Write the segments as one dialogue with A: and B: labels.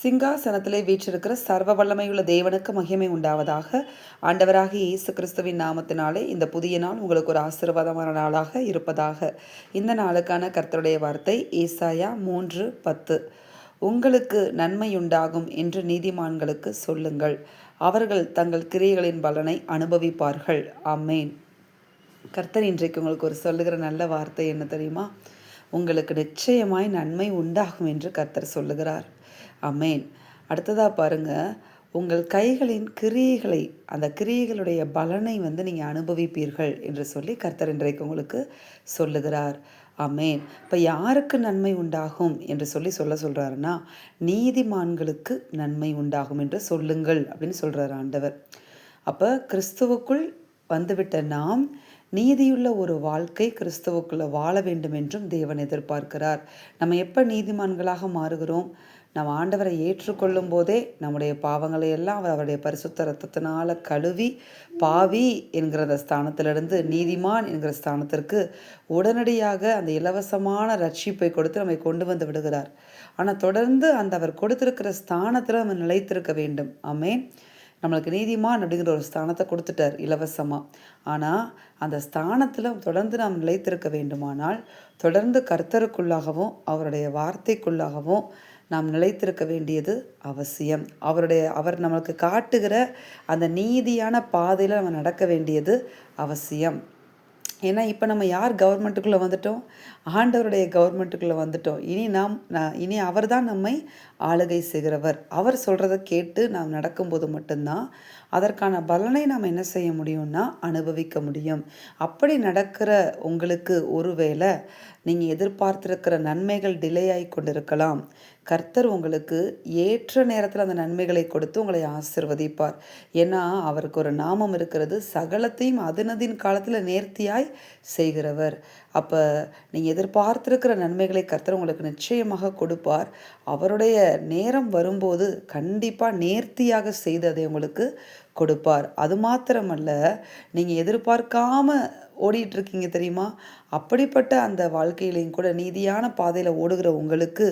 A: சிங்காசனத்திலே வீற்றிருக்கிற சர்வ வல்லமையுள்ள தேவனுக்கு மகிமை உண்டாவதாக. ஆண்டவராக இயேசு கிறிஸ்துவின் நாமத்தினாலே இந்த புதிய நாள் உங்களுக்கு ஒரு ஆசீர்வாதமான நாளாக இருப்பதாக. இந்த நாளுக்கான கர்த்தருடைய வார்த்தை ஏசாயா மூன்று பத்து. உங்களுக்கு நன்மையுண்டாகும் என்று நீதிமான்களுக்கு சொல்லுங்கள். அவர்கள் தங்கள் கிரியைகளின் பலனை அனுபவிப்பார்கள். அம்மேன் கர்த்தர் இன்றைக்கு உங்களுக்கு ஒரு சொல்லுகிற நல்ல வார்த்தை என்ன தெரியுமா? உங்களுக்கு நிச்சயமாய் நன்மை உண்டாகும் என்று கர்த்தர் சொல்லுகிறார். அமேன் அடுத்ததாக பாருங்க உங்கள் கைகளின் கிரியைகளை அந்த கிரியைகளுடைய பலனை வந்து நீங்கள் அனுபவிப்பீர்கள் என்று சொல்லி கர்த்தர் இன்றைக்கு உங்களுக்கு சொல்லுகிறார். அமேன் இப்போ யாருக்கு நன்மை உண்டாகும் என்று சொல்லி சொல்ல சொல்கிறாருன்னா நீதிமான்களுக்கு நன்மை உண்டாகும் என்று சொல்லுங்கள் அப்படின்னு சொல்கிறார் ஆண்டவர். அப்போ கிறிஸ்துவுக்குள் வந்துவிட்ட நாம் நீதியுள்ள ஒரு வாழ்க்கை கிறிஸ்துவுக்குள்ளே வாழ வேண்டும் என்றும் தேவன் எதிர்பார்க்கிறார். நம்ம எப்போ நீதிமான்களாக மாறுகிறோம்? நம்ம ஆண்டவரை ஏற்றுக்கொள்ளும் போதே நம்முடைய பாவங்களை எல்லாம் அவருடைய பரிசுத்த ரத்தத்தினால கழுவி பாவி என்கிற அந்த ஸ்தானத்திலிருந்து நீதிமான் என்கிற ஸ்தானத்திற்கு உடனடியாக அந்த இலவசமான ரட்சிப்பை கொடுத்து நம்மை கொண்டு வந்து விடுகிறார். ஆனால் தொடர்ந்து அந்த அவர் கொடுத்திருக்கிற ஸ்தானத்தில் நம்ம நிலைத்திருக்க வேண்டும். ஆமேன். நம்மளுக்கு நீதிமான் அப்படிங்கிற ஒரு ஸ்தானத்தை கொடுத்துட்டார் இலவசமாக ஆனால் அந்த ஸ்தானத்தில் தொடர்ந்து நாம் நிலைத்திருக்க வேண்டுமானால் தொடர்ந்து கர்த்தருக்குள்ளாகவும் அவருடைய வார்த்தைக்குள்ளாகவும் நாம் நிலைத்திருக்க வேண்டியது அவசியம். அவருடைய அவர் நம்மளுக்கு காட்டுகிற அந்த நீதியான பாதையில் நம்ம நடக்க வேண்டியது அவசியம். ஏன்னா இப்போ நம்ம யார் கவர்மெண்ட்டுக்குள்ளே வந்துட்டோம்? ஆண்டவருடைய கவர்மெண்ட்டுக்குள்ளே வந்துட்டோம். இனி நாம் இனி அவர் தான் நம்மை ஆளுகை செய்கிறவர். அவர் சொல்கிறத கேட்டு நாம் நடக்கும்போது மட்டும்தான் அதற்கான பலனை நாம் என்ன செய்ய முடியும்னா அனுபவிக்க முடியும். அப்படி நடக்கிற உங்களுக்கு ஒருவேளை நீங்கள் எதிர்பார்த்திருக்கிற நன்மைகள் டிலே ஆகி கொண்டிருக்கலாம். கர்த்தர் உங்களுக்கு ஏற்ற நேரத்தில் அந்த நன்மைகளை கொடுத்து உங்களை ஆசிர்வதிப்பார். ஏன்னா அவருக்கு ஒரு நாமம் இருக்கிறது. சகலத்தையும் அதனதின் காலத்தில் நேர்த்தியாய் செய்கிறவர். அப்போ நீங்கள் எதிர்பார்த்திருக்கிற நன்மைகளை கர்த்தர் உங்களுக்கு நிச்சயமாக கொடுப்பார். அவருடைய நேரம் வரும்போது கண்டிப்பாக நேர்த்தியாக செய்து அதை உங்களுக்கு கொடுப்பார். அது மாத்திரமல்ல நீங்கள் எதிர்பார்க்காம ஓடிட்டுருக்கீங்க தெரியுமா? அப்படிப்பட்ட அந்த வாழ்க்கையிலையும் கூட நீதியான பாதையில் ஓடுகிற உங்களுக்கு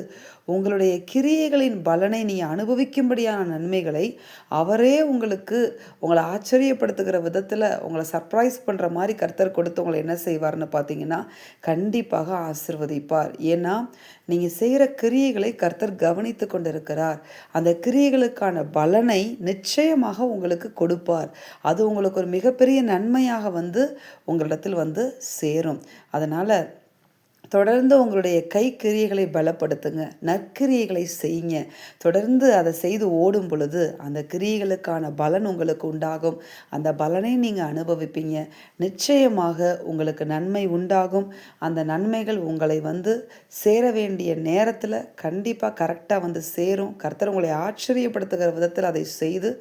A: உங்களுடைய கிரியைகளின் பலனை நீ அனுபவிக்கும்படியான நன்மைகளை அவரே உங்களுக்கு உங்களை ஆச்சரியப்படுத்துகிற விதத்தில் உங்களை சர்ப்ரைஸ் பண்ணுற மாதிரி கர்த்தர் கொடுத்து உங்களை என்ன செய்வார்னு பார்த்தீங்கன்னா கண்டிப்பாக ஆசிர்வதிப்பார். ஏன்னா நீங்கள் செய்கிற கிரியைகளை கர்த்தர் கவனித்து கொண்டிருக்கிறார். அந்த கிரியைகளுக்கான பலனை நிச்சயமாக உங்களுக்கு கொடுப்பார். அது உங்களுக்கு ஒரு மிகப்பெரிய நன்மையாக வந்து இடத்தில் வந்து சேரும். அதனால் தொடர்ந்து உங்களுடைய கைக்கிரியைகளை பலப்படுத்துங்க. நற்கிரியைகளை செய்யுங்க. தொடர்ந்து அதை செய்து ஓடும் பொழுது அந்த கிரியைகளுக்கான பலன் உங்களுக்கு உண்டாகும். அந்த பலனை நீங்கள் அனுபவிப்பீங்க. நிச்சயமாக உங்களுக்கு நன்மை உண்டாகும். அந்த நன்மைகள் உங்களை வந்து சேர வேண்டிய நேரத்தில் கண்டிப்பாக கரெக்டாக வந்து சேரும். கர்த்தர் உங்களை ஆச்சரியப்படுத்துகிற விதத்தில் அதை செய்து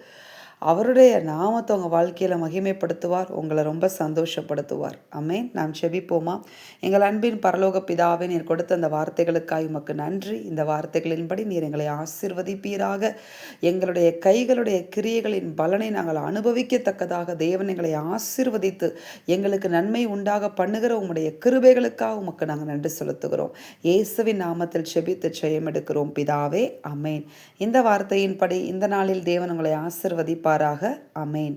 A: அவருடைய நாமத்தை உங்கள் வாழ்க்கையில் மகிமைப்படுத்துவார் உங்களை ரொம்ப சந்தோஷப்படுத்துவார். அமேன் நாம் செபிப்போமா? எங்கள் அன்பின் பரலோக பிதாவே நீர் கொடுத்த அந்த வார்த்தைகளுக்காக உமக்கு நன்றி. இந்த வார்த்தைகளின்படி நீர் எங்களை ஆசிர்வதிப்பீராக. எங்களுடைய கைகளுடைய கிரியைகளின் பலனை நாங்கள் அனுபவிக்கத்தக்கதாக தேவன் எங்களை ஆசிர்வதித்து எங்களுக்கு நன்மை உண்டாக பண்ணுகிற உங்களுடைய கிருபைகளுக்காக உமக்கு நாங்கள் நன்றி செலுத்துகிறோம். இயேசுவின் நாமத்தில் செபித்து ஜெயம் எடுக்கிறோம் பிதாவே. அமேன் இந்த வார்த்தையின்படி இந்த நாளில் தேவன் உங்களை ஆசிர்வதிப்பார். இருப்பாராக அமேன்